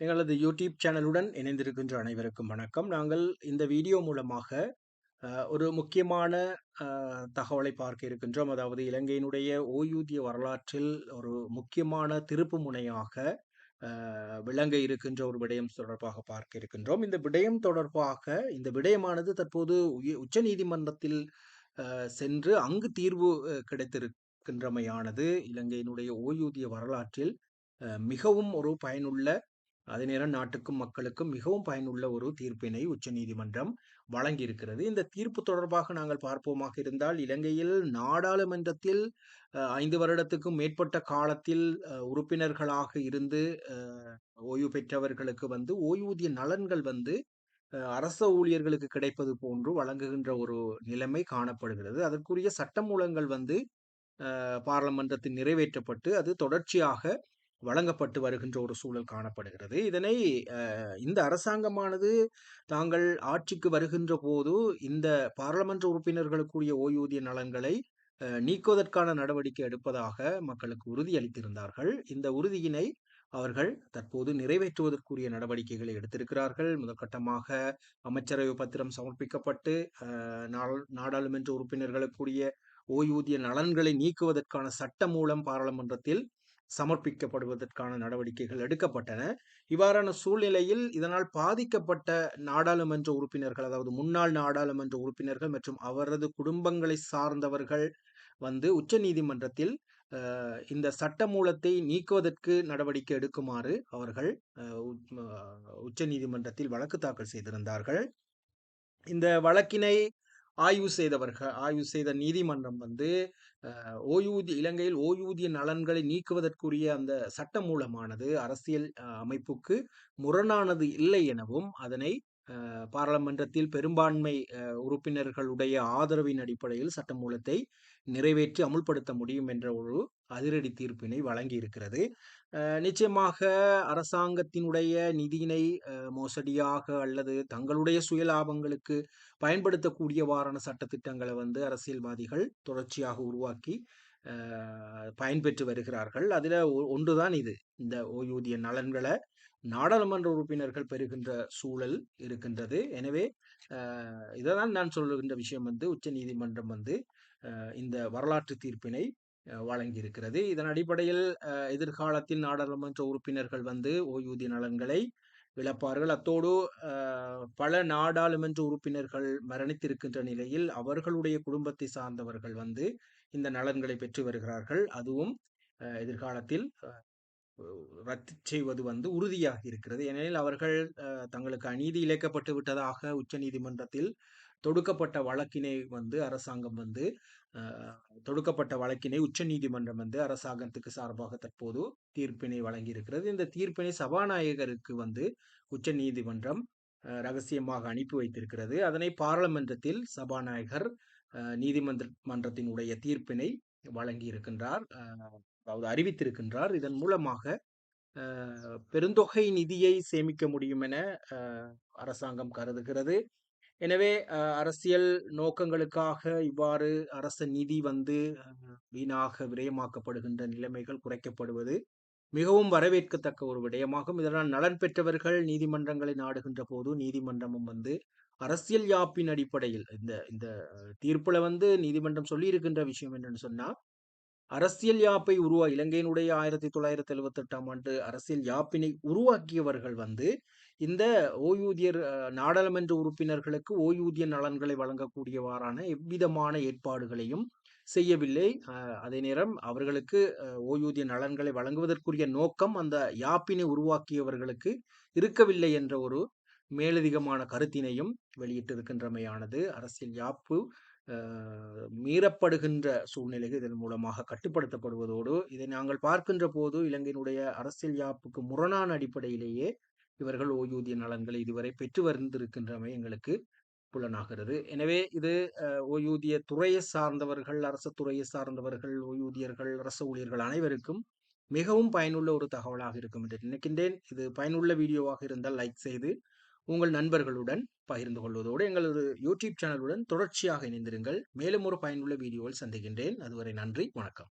எங்களது யூடியூப் சேனலுடன் இணைந்திருக்கின்ற அனைவருக்கும் வணக்கம். நாங்கள் இந்த வீடியோ மூலமாக ஒரு முக்கியமான தகவலை பார்க்க இருக்கின்றோம். அதாவது இலங்கையினுடைய ஓய்வூதிய வரலாற்றில் ஒரு முக்கியமான திருப்பு முனையாக விளங்க இருக்கின்ற ஒரு விடயம் தொடர்பாக பார்க்க இருக்கின்றோம். இந்த விடயம் தொடர்பாக இந்த விடயமானது தற்போது உச்ச நீதிமன்றத்தில் சென்று அங்கு தீர்வு கிடைத்திருக்கின்றமையானது. இலங்கையினுடைய ஓய்வூதிய வரலாற்றில் மிகவும் ஒரு பயனுள்ள அதே நேரம் நாட்டுக்கும் மக்களுக்கும் மிகவும் பயனுள்ள ஒரு தீர்ப்பினை உச்சநீதிமன்றம் வழங்கியிருக்கிறது. இந்த தீர்ப்பு தொடர்பாக நாங்கள் பார்ப்போமாக இருந்தால் இலங்கையில் நாடாளுமன்றத்தில் ஐந்து வருடத்துக்கும் மேற்பட்ட காலத்தில் உறுப்பினர்களாக இருந்து ஓய்வு பெற்றவர்களுக்கு வந்து ஓய்வூதிய நலன்கள் வந்து அரச ஊழியர்களுக்கு கிடைப்பது போன்று வழங்குகின்ற ஒரு நிலைமை காணப்படுகிறது. அதற்குரிய சட்டமூலங்கள் வந்து அஹ், பாராளுமன்றத்தில் நிறைவேற்றப்பட்டு அது தொடர்ச்சியாக வழங்கப்பட்டு வருகின்ற ஒரு சூழல் காணப்படுகிறது. இதனை இந்த அரசாங்கமானது தாங்கள் ஆட்சிக்கு வருகின்ற போது இந்த பாராளுமன்ற உறுப்பினர்களுக்குரிய ஓய்வூதிய நலன்களை நீக்குவதற்கான நடவடிக்கை எடுப்பதாக மக்களுக்கு உறுதியளித்திருந்தார்கள். இந்த உறுதியினை அவர்கள் தற்போது நிறைவேற்றுவதற்குரிய நடவடிக்கைகளை எடுத்திருக்கிறார்கள். முதற்கட்டமாக அமைச்சரவை பத்திரம் சமர்ப்பிக்கப்பட்டு நாள்- நாடாளுமன்ற உறுப்பினர்களுக்குரிய ஓய்வூதிய நலன்களை நீக்குவதற்கான சட்ட மூலம் பாராளுமன்றத்தில் சமர்ப்பிக்கப்படுவதற்கான நடவடிக்கைகள் எடுக்கப்பட்டன. இவ்வாறான சூழ்நிலையில் இதனால் பாதிக்கப்பட்ட நாடாளுமன்ற உறுப்பினர்கள் அதாவது முன்னாள் நாடாளுமன்ற உறுப்பினர்கள் மற்றும் அவரது குடும்பங்களை சார்ந்தவர்கள் வந்து உச்ச நீதிமன்றத்தில் இந்த சட்டமூலத்தை நீக்குவதற்கு நடவடிக்கை எடுக்குமாறு அவர்கள் உச்ச நீதிமன்றத்தில் வழக்கு தாக்கல் செய்திருந்தார்கள். இந்த வழக்கினை ஆய்வு செய்தவர்கள் ஆய்வு செய்த நீதிமன்றம் வந்து அஹ், ஓய்வூதிய இலங்கையில் ஓய்வூதிய நலன்களை நீக்குவதற்குரிய அந்த சட்டமூலமானது அரசியல் அஹ், அமைப்புக்கு முரணானது இல்லை எனவும் அதனை பாராளுமன்றத்தில் பெரும்பான்மை உறுப்பினர்களுடைய ஆதரவின் அடிப்படையில் சட்டமூலத்தை நிறைவேற்றி அமுல்படுத்த முடியும் என்ற ஒரு அதிரடி தீர்ப்பினை வழங்கி இருக்கிறது நிச்சயமாக அரசாங்கத்தினுடைய நிதியினை மோசடியாக அல்லது தங்களுடைய சுய லாபங்களுக்கு பயன்படுத்தக்கூடியவாறான சட்டத்திட்டங்களை வந்து அரசியல்வாதிகள் தொடர்ச்சியாக உருவாக்கி பயன்பெற்று வருகிறார்கள். அதில் ஒன்றுதான் இது. இந்த ஓய்வூதிய நலன்களை நாடாளுமன்ற உறுப்பினர்கள் பெறுகின்ற சூழல் இருக்கின்றது. எனவே இதை இதைதான் நான் சொல்லுகின்ற விஷயம் வந்து உச்ச நீதிமன்றம் வந்து இந்த வரலாற்று தீர்ப்பினை வழங்கியிருக்கிறது. இதன் அடிப்படையில் எதிர்காலத்தில் நாடாளுமன்ற உறுப்பினர்கள் வந்து ஓய்வூதிய நலன்களை விளப்பார்கள் அத்தோடு பல நாடாளுமன்ற உறுப்பினர்கள் மரணித்திருக்கின்ற நிலையில் அவர்களுடைய குடும்பத்தை சார்ந்தவர்கள் வந்து இந்த நலன்களை பெற்று வருகிறார்கள். அதுவும் எதிர்காலத்தில் ரத்து செய்வது வந்து உறுதியாக இருக்கிறது. ஏனெனில் அவர்கள் தங்களுக்கு அநீதி இழைக்கப்பட்டு விட்டதாக உச்சநீதிமன்றத்தில் தொடுக்கப்பட்ட வழக்கினை வந்து அரசாங்கம் வந்து தொடுக்கப்பட்ட வழக்கினை உச்சநீதிமன்றம் வந்து அரசாங்கத்துக்கு சார்பாக தற்போது தீர்ப்பினை வழங்கியிருக்கிறது. இந்த தீர்ப்பினை சபாநாயகருக்கு வந்து உச்சநீதிமன்றம் நீதிமன்றம் ரகசியமாக அனுப்பி வைத்திருக்கிறது. அதனை பாராளுமன்றத்தில் சபாநாயகர் நீதிமன்ற மன்றத்தினுடைய தீர்ப்பினை வழங்கி இருக்கின்றார் அதாவது அறிவித்திருக்கின்றார். இதன் மூலமாக பெருந்தொகை நிதியை சேமிக்க முடியும் என அரசாங்கம் கருதுகிறது. எனவே அஹ், அரசியல் நோக்கங்களுக்காக இவ்வாறு அரச நிதி வந்து வீணாக விரயமாக்கப்படுகின்ற நிலைமைகள் குறைக்கப்படுவது மிகவும் வரவேற்கத்தக்க ஒரு விடயமாகும். இதனால் நலன் பெற்றவர்கள் நீதிமன்றங்களை நாடுகின்ற போது நீதிமன்றமும் வந்து அரசியல் யாப்பின் அடிப்படையில் இந்த இந்த தீர்ப்புல வந்து நீதிமன்றம் சொல்லி இருக்கின்ற விஷயம் என்னன்னு சொன்னா அரசியல் யாப்பை உருவா இலங்கையினுடைய ஆயிரத்தி தொள்ளாயிரத்தி எழுபத்தி எட்டாம் ஆண்டு அரசியல் யாப்பினை உருவாக்கியவர்கள் வந்து இந்த ஓய்வூதியர் நாடாளுமன்ற உறுப்பினர்களுக்கு ஓய்வூதிய நலன்களை வழங்கக்கூடியவாறான எவ்விதமான ஏற்பாடுகளையும் செய்யவில்லை. அதே நேரம் அவர்களுக்கு ஓய்வூதிய நலன்களை வழங்குவதற்குரிய நோக்கம் அந்த யாப்பினை உருவாக்கியவர்களுக்கு இருக்கவில்லை என்ற ஒரு மேலதிகமான கருத்தினையும் வெளியிட்டிருக்கின்றமையானது. அரசியல் யாப்பு மீறப்படுகின்ற சூழ்நிலைகள் இதன் மூலமாக கட்டுப்படுத்தப்படுவதோடு இதை நாங்கள் பார்க்கின்ற போது இலங்கையினுடைய அரசியல் யாப்புக்கு முரணான அடிப்படையிலேயே இவர்கள் ஓய்வூதிய நலன்களை இதுவரை பெற்று வந்திருக்கின்றமை எங்களுக்கு புலனாகிறது. எனவே இது ஓய்வூதிய துறையை சார்ந்தவர்கள் அரசு துறையை சார்ந்தவர்கள் ஓய்வூதியர்கள் அரசு ஊழியர்கள் அனைவருக்கும் மிகவும் பயனுள்ள ஒரு தகவலாக இருக்கும் என்று நினைக்கின்றேன். இது பயனுள்ள வீடியோவாக இருந்தால் லைக் செய்து உங்கள் நண்பர்களுடன் பகிர்ந்து கொள்வதோடு எங்களது யூடியூப் சேனலுடன் தொடர்ச்சியாக இணைந்திருங்கள். மேலும் ஒரு பயனுள்ள வீடியோவில் சந்திக்கின்றேன். அதுவரை நன்றி. வணக்கம்.